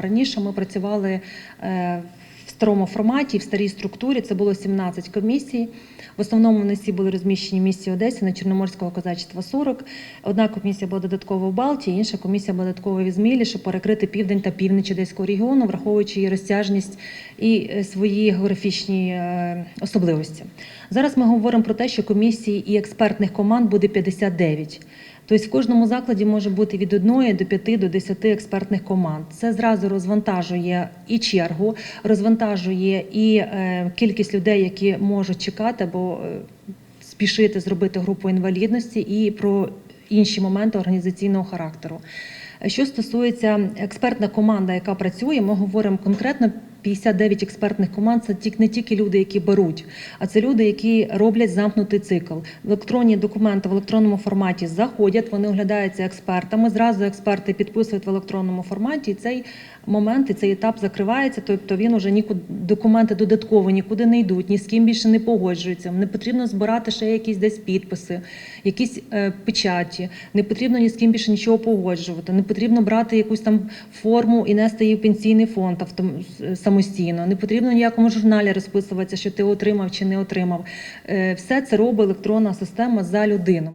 Раніше ми працювали е, в старому форматі, в старій структурі. Це було 17 комісій. В основному вони всі були розміщені в місті Одесі на Чорноморського козачества 40. Одна комісія була додатково в Балтії, інша комісія була додатково в Ізмілі, щоб перекрити південь та північ Одеського регіону, враховуючи її розтяжність і е, свої географічні е, особливості. Зараз ми говоримо про те, що комісій і експертних команд буде 59. Тобто в кожному закладі може бути від 1 до 5 до 10 експертних команд. Це зразу розвантажує і чергу, розвантажує і е, кількість людей, які можуть чекати або е, спішити зробити групу інвалідності, і про інші моменти організаційного характеру. Що стосується експертна команда, яка працює, ми говоримо конкретно 59 експертних команд. Це не тільки люди, які беруть, а це люди, які роблять замкнутий цикл. Електронні документи в електронному форматі заходять, вони оглядаються експертами. Зразу експерти підписують в електронному форматі. І цей момент і цей етап закривається. Тобто він уже нікуди документи додатково нікуди не йдуть, ні з ким більше не погоджуються. Не потрібно збирати ще якісь десь підписи, якісь е, печаті. Не потрібно ні з ким більше нічого погоджувати. Не потрібно брати якусь там форму і нести її в пенсійний фонд автом с- самостійно. Не потрібно ніякому журналі розписуватися, що ти отримав чи не отримав. Е, Все це робить електронна система за людину.